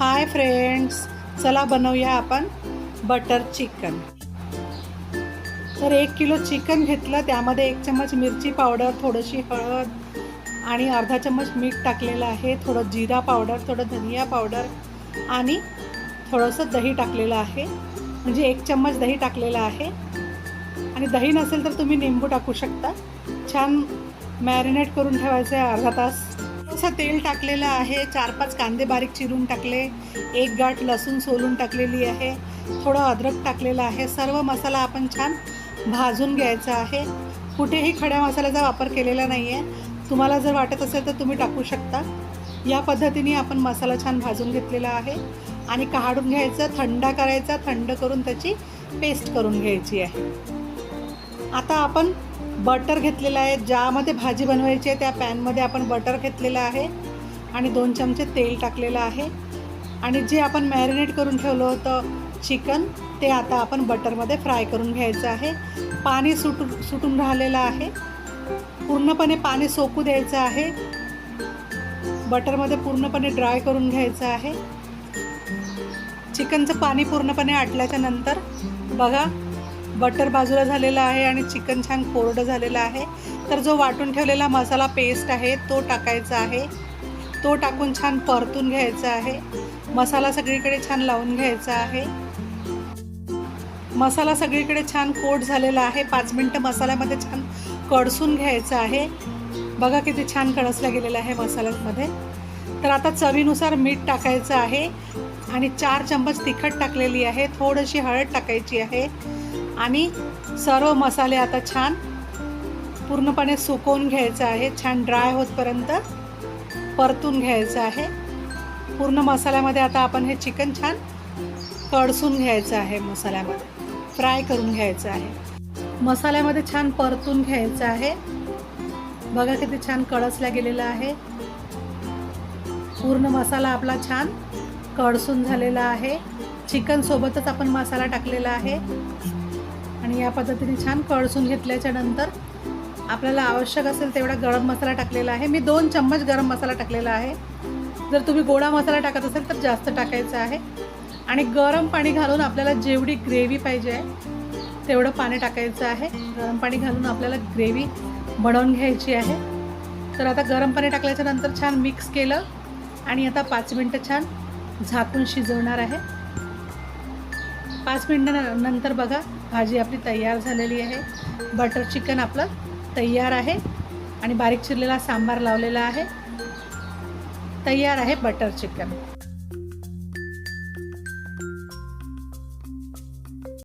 Hi friends चला बनवूया आपण बटर चिकन तर एक किलो चिकन घेतलं त्यामध्ये एक चम्मच मिरची पावडर थोडीशी हळद आणि अर्धा चम्मच मीठ टाकलेलं आहे. थोडं जिरा पावडर थोडं धनिया पावडर आणि थोडंसं दही टाकलेलं आहे. म्हणजे एक चम्मच दही टाकलेलं आहे. आणि दही नसेल तर तुम्ही निंबू टाकू शकता. छान मॅरिनेट करून ठेवायचं आहे अर्धा तास. थोडंसं तेल टाकलेलं आहे चार पाच कांदे बारीक चिरून टाकले एक गाठ लसूण सोलून टाकलेली आहे थोडं अद्रक टाकलेलं आहे सर्व मसाला आपण छान भाजून घ्यायचा आहे. कुठेही खड्या मसाल्याचा वापर केलेला नाही आहे तुम्हाला जर वाटत असेल तर तुम्ही टाकू शकता. या पद्धतीने आपण मसाला छान भाजून घेतलेला आहे आणि काढून घ्यायचं थंड करायचा थंड करून त्याची पेस्ट करून घ्यायची आहे. आता आपण बटर घेतलेलं आहे. ज्यामध्ये भाजी बनवायची आहे त्या पॅनमध्ये आपण बटर घेतलेलं आहे आणि दोन चमचे तेल टाकलेलं आहे. आणि जे आपण मॅरिनेट करून ठेवलं होतं चिकन ते आता आपण बटरमध्ये फ्राय करून घ्यायचं आहे. पाणी सुटू सुटून राहिलेलं आहे. पूर्णपणे पाणी सोकू द्यायचं आहे. बटरमध्ये पूर्णपणे ड्राय करून घ्यायचं आहे. चिकनचं पाणी पूर्णपणे आटल्याच्या नंतर बघा बटर बाजूला झालेला आहे आणि चिकन छान कोरडं झालेलं आहे. तर जो वाटून ठेवलेला मसाला पेस्ट आहे तो टाकायचा आहे. तो टाकून छान परतून घ्यायचा आहे. मसाला सगळीकडे छान लावून घ्यायचा आहे. मसाला सगळीकडे छान कोट झालेला आहे. पाच मिनटं मसाल्यामध्ये छान कडसून घ्यायचं आहे. बघा किती छान कडसला गेलेला आहे मसाल्यामध्ये. तर आता चवीनुसार मीठ टाकायचं आहे. आणि चार चम्मच तिखट टाकलेली आहे. थोडीशी हळद टाकायची आहे. आणि सर्व मसाले आता छान पूर्णपणे सुकवून घ्यायचं आहे छान ड्राय होतपर्यंत परतून घ्यायचं आहे. पूर्ण मसाल्यामध्ये आता आपण हे चिकन छान कडसून घ्यायचं आहे मसाल्यामध्ये. फ्राय करून घ्यायचं आहे. मसाल्यामध्ये छान परतून घ्यायचं आहे. बघा किती छान कळसला गेलेला आहे. पूर्ण मसाला आपला छान कडसून झालेला आहे. चिकनसोबतच आपण मसाला टाकलेला आहे. आणि या पद्धतीने छान कळसून घेतल्याच्या नंतर आपल्याला आवश्यक असेल तेवढा गरम मसाला टाकलेला आहे. मी दोन चम्मच गरम मसाला टाकलेला आहे. जर तुम्ही गोडा मसाला टाकत असेल तर जास्त टाकायचा आहे. आणि गरम पाणी घालून आपल्याला जेवढी ग्रेव्ही पाहिजे आहे तेवढं पाणी टाकायचं आहे. गरम पाणी घालून आपल्याला ग्रेव्ही बनवून घ्यायची आहे. तर आता गरम पाणी टाकल्याच्या नंतर छान मिक्स केलं. आणि आता पाच मिनटं छान झाकून शिजवणार आहे. पाच मिनटं नंतर बघा भाजी आपली तयार झालेली आहे. बटर चिकन आपलं तयार आहे. आणि बारीक चिरलेला सांबार लावलेला आहे. तयार आहे बटर चिकन